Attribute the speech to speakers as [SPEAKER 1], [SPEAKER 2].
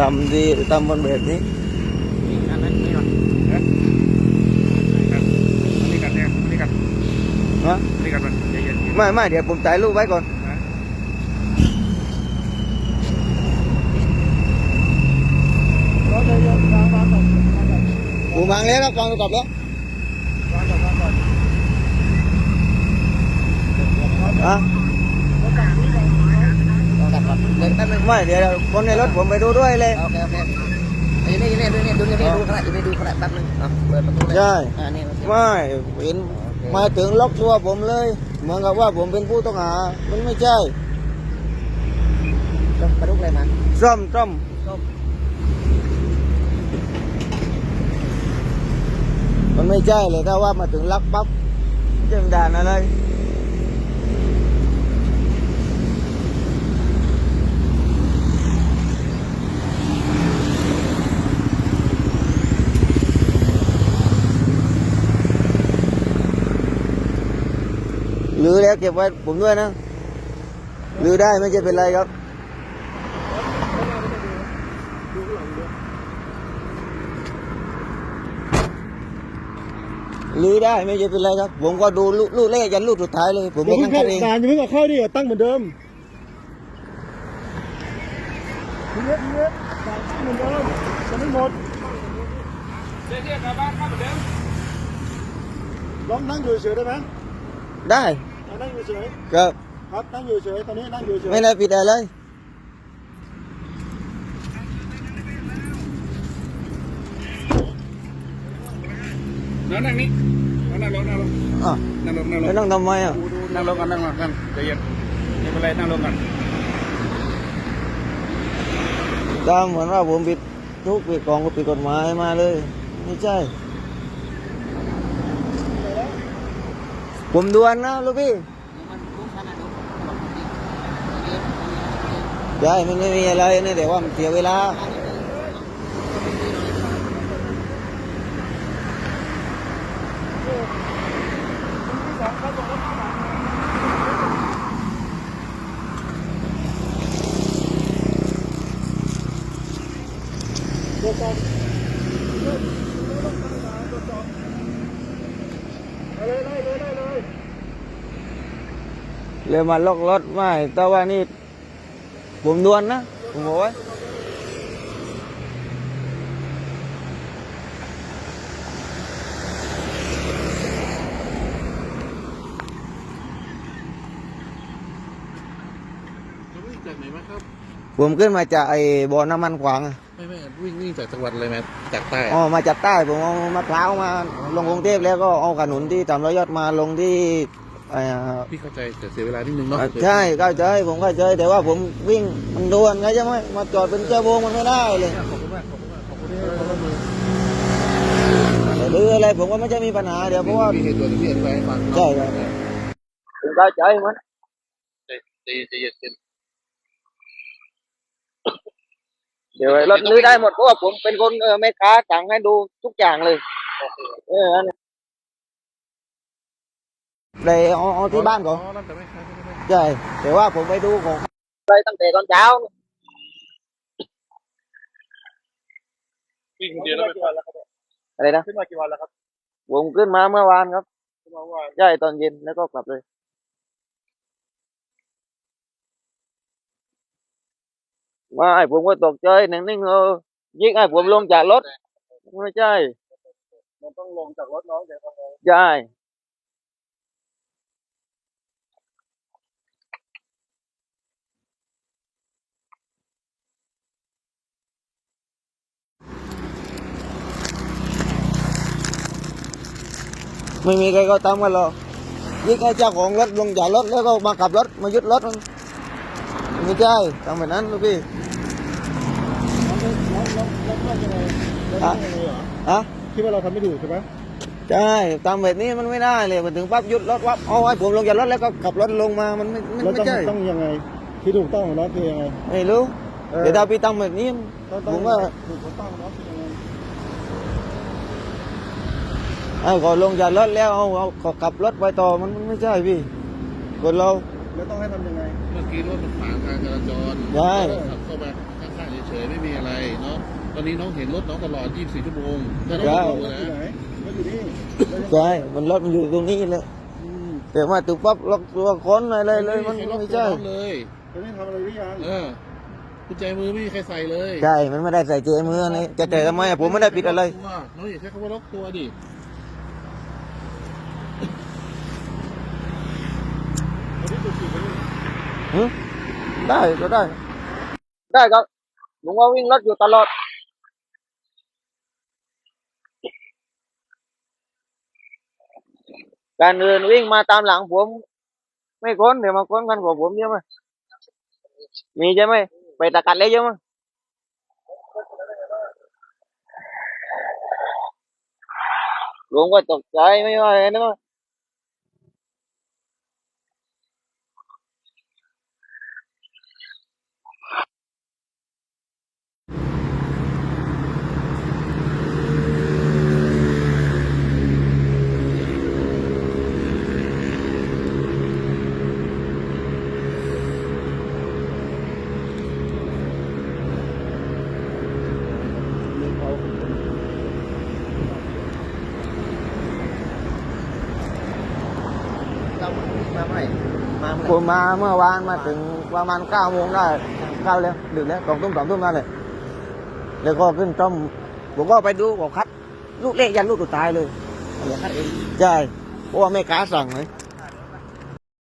[SPEAKER 1] ทำดีทำบนแบบนี้
[SPEAKER 2] อันนั้นนี่ก่อน
[SPEAKER 3] ค เดี๋
[SPEAKER 1] ยวแป๊
[SPEAKER 2] บนึง
[SPEAKER 1] ไม่เดี๋ยวคนในรถผมไปดูด้วยเลย
[SPEAKER 2] โอเคโอเคอยู่นี่อยู่นี่ดูนี่ดูนี่ดูขนาดอยู่นี่ดูขนาดแป๊บนึงอะเปิดประตูเลย
[SPEAKER 1] ใช่
[SPEAKER 2] อ่านี่โอเค
[SPEAKER 1] ไม่เห็นมาถึงล็อกตัวผมเลย เหมือนกับว่าผมเป็นผู้ต้องหา มันไม่ใช่
[SPEAKER 2] ลงประตูเลยมา
[SPEAKER 1] ซ่อมซ่อม
[SPEAKER 2] ส้ม
[SPEAKER 1] มันไม่ใช่เลยถ้าว่ามาถึงลักปั๊บจะเป็นด่านอะไร หรือแล้วเก็บไว้ผมด้วยนะหรือได้ไม่ใช่เป็นไรครับหรือได้ไม่ใช่เป็นไรครับ ผมก็ดูลูกลูกแรกยันลูกสุดท้ายเลย ผม
[SPEAKER 3] อย่า
[SPEAKER 1] ไม่
[SPEAKER 3] เพิ่
[SPEAKER 1] ตั้
[SPEAKER 3] ง
[SPEAKER 1] ง
[SPEAKER 3] เข้า
[SPEAKER 1] คันเอง
[SPEAKER 3] ด่านอย่าเพิ่งเอาเข้าดิตั้งเหมือนเดิมทีนี้ทีนี้ด่านตั้งเหมือนเดิมจะไม่หมดเรียกกลับบ้านเข้าเหมือนเดิมลองนั่งอยู่เฉยได้ไหม
[SPEAKER 1] ได้
[SPEAKER 3] อะ นั่งอยู่เฉย
[SPEAKER 1] ครับ
[SPEAKER 3] ครับนั่งอยู่เฉยตอนนี้นั่งอยู่เฉย
[SPEAKER 1] ไม่ได้ผิดอะไรเลย
[SPEAKER 3] นั่งนั่งนี่นั่งลงนั่งลง
[SPEAKER 1] อะ
[SPEAKER 3] นั่งลงนั่งล
[SPEAKER 1] ไม่
[SPEAKER 3] ง
[SPEAKER 1] ต้องทำไมอะ
[SPEAKER 3] นั่งลงกันนั่งลงกันใจเย็นไม่เป็นไรนั่งลงกัน
[SPEAKER 1] ตามเหมือนว่าผมผิดทุกผิดกองก็ผิดกฎหมายมาเลย ไม่ใช่ ผมดวนนะลูกพี่
[SPEAKER 2] มันรู้ขนาดนี้
[SPEAKER 1] ใช่มันไม่มีอะไรนี่แต่ว่ามันเสียเวลา
[SPEAKER 3] เลยเลยเลยเลยเลย
[SPEAKER 1] เลยมาล็อกรถไม่แต่ว่านี่ผมดวนนะ ผมบอกไว้
[SPEAKER 4] วิ่งจากไหนมาครับ
[SPEAKER 1] ผมขึ้นมาจากไอ้บ่อน้ำมันขวางอะ
[SPEAKER 4] ไม่ไม่วิ่งวิ่งจากจังหวัดอะไรมาจากใต้
[SPEAKER 1] อ๋อมาจากใต้ผมเอามะพร้าวมาลงกรุงเทพแล้วก็เอาขนุนที่ตามร้อยยอดมาลงที่เอ่อ
[SPEAKER 4] พี่เข้าใจแต่เสียเวลานิดนึงเนาะ
[SPEAKER 1] ใช่เข้าใจผมเข้าใจแต่ว่าผมวิ่งมันด่วนไงใช่ไหมมาจอดเป็นชั่วโมงมันไม่ได้เลย
[SPEAKER 4] ขอบคุณมากขอบคุณมากขอบคุณที่ให้ความร่วมมือ
[SPEAKER 1] แต่หรืออะไรผมก็ไม่ใช่มีปัญหาเดี๋ยวเพราะว่า
[SPEAKER 4] มีเหตุด่วนที่อธิบายให้ฟัง
[SPEAKER 1] ใช่ครับผมเข้าใจมัน
[SPEAKER 4] ใจใจใจเย็นใจเย็น
[SPEAKER 1] เดี๋ยวรถลื้อได้หมดเพราะว่าผมเป็นคนเออแม่ค้าสั่งให้ดูทุกอย่างเลย เออนั่น เลยเอาเอาที่บ้านก่อน
[SPEAKER 4] อ๋อนั่นแต่ไม่ใช่ไม่ใช่
[SPEAKER 1] ใช่แต่ว่าผมไปดูของไปตั้งแต่ตอนเช้า
[SPEAKER 3] วิ่งคนเดียวแล้วกี่วันแล้วครับ
[SPEAKER 1] อะไรนะ
[SPEAKER 3] ขึ้นมากี่วันแล้วครับ
[SPEAKER 1] ผมขึ้นมาเมื่อวานครับ
[SPEAKER 3] ขึ้นมาเมื่อวาน
[SPEAKER 1] ใช่ตอนเย็นแล้วก็กลับเลยว่าไอ้ผมก็ตกใจหนึ่งนิ่งเออยิงไอ้ผมลงจากรถไม่ใช่
[SPEAKER 3] มันต้องลงจากรถน้องเดี๋ยวต้องลง
[SPEAKER 1] ใช่ ไม่มีใครเขาทำกันหรอกยิงไอ้เจ้าของรถลงจากรถแล้วก็มาขับรถมายึดรถมันไม่ใช่ทำแบบนั้นลูกพี่
[SPEAKER 3] แล้วแล้วแล้วแล้วยังไงแล้วยังไงเหรอ
[SPEAKER 1] ฮะ
[SPEAKER 3] คิดว่าเราทำไม่ถูกใช่ไหม
[SPEAKER 1] ใช่ทำแบบนี้มันไม่ได้เลยมันถึงปั๊บหยุดรถวับเอาไอ้ผมลงจากรถแล้วก็ขับรถลงมามันไม่มัน
[SPEAKER 3] แล้ว
[SPEAKER 1] ไม่
[SPEAKER 3] ต้อง
[SPEAKER 1] ใช่
[SPEAKER 3] ต้องยังไงที่ถูกต้องของน้องคือยังไง
[SPEAKER 1] ไม่รู้
[SPEAKER 3] เออ
[SPEAKER 1] เดี๋ยวถ้าพี่ทำแบบนี้
[SPEAKER 3] ต้อง
[SPEAKER 1] ผ
[SPEAKER 3] ต้อง
[SPEAKER 1] มว่า
[SPEAKER 3] ถูกต้องของน้องคือยังไง
[SPEAKER 1] เอาก็ลงจากรถแล้วเอาเอาก็ขับรถไปต่อมันมันไม่ใช่พี่คนเรา
[SPEAKER 3] แล้วต้องให้ทำยังไง
[SPEAKER 4] เมื่อกี้รถมันขวางทางจราจร
[SPEAKER 1] ใช่
[SPEAKER 4] ขับเข้ามาข้างๆเฉเฉยๆไม่มีอะไรเนาะ ตอนนี้น้องเห็นรถน้องตลอด 24 ชั่วโมงแต่น้อง
[SPEAKER 1] ใช่
[SPEAKER 4] ไม่รู้
[SPEAKER 3] รถอยู่
[SPEAKER 4] นะ
[SPEAKER 3] ไหนรถอยู่นี่
[SPEAKER 1] ใช่มันรถมันอยู่ตรงนี้เลย
[SPEAKER 3] อืม
[SPEAKER 1] แต่มาถึงปั๊บล็อกตัวค้นอะไรเลยมัน
[SPEAKER 4] ใครล็อก
[SPEAKER 1] ไม่
[SPEAKER 4] ตัว
[SPEAKER 1] ใช่
[SPEAKER 4] น้องเลย
[SPEAKER 3] จะไม่ทำอะไรหรือยัง
[SPEAKER 4] เออกุญแจมือไม่มีใครใส่เลย
[SPEAKER 1] ใช่ มันไม่ได้ใส่เจมือนี่จะแต่ทำไมอะผมไม่ได้ปิดอะไร
[SPEAKER 4] น้องอย่าใช้คำว่าล็อกตัวดิ
[SPEAKER 3] วันนี้ตัวจริงวันนี้
[SPEAKER 1] หึ ได้ก็ได้ ได้ครับผมว่าวิ่งรถอยู่ตลอดการเดินวิ่งมาตามหลังผม ไม่ค้นเดี๋ยวมาค้นกันของผมเยอะไหมมีใช่ไหมไปตะกัดเลยเยอะมั้ยหลวงก็ตกใจไม่ว่าอะไรนะมั้
[SPEAKER 2] เรามาเมื่อไหร่มาเมื่อไหร่
[SPEAKER 1] ผมมาเมื่อวานมาถึงประมาณเก้าโมงได้เก้าแล้วดึกแล้วสองทุ่มสามทุ่มนั่นเลยแล้วก็ขึ้นต้มผมก็ไปดูบอกคัด ลูกเล็กยันลูกสุดท้ายเลย
[SPEAKER 2] เหลือคัดเอง
[SPEAKER 1] ใช่เพราะว่าแม่ค้าสั่งเลย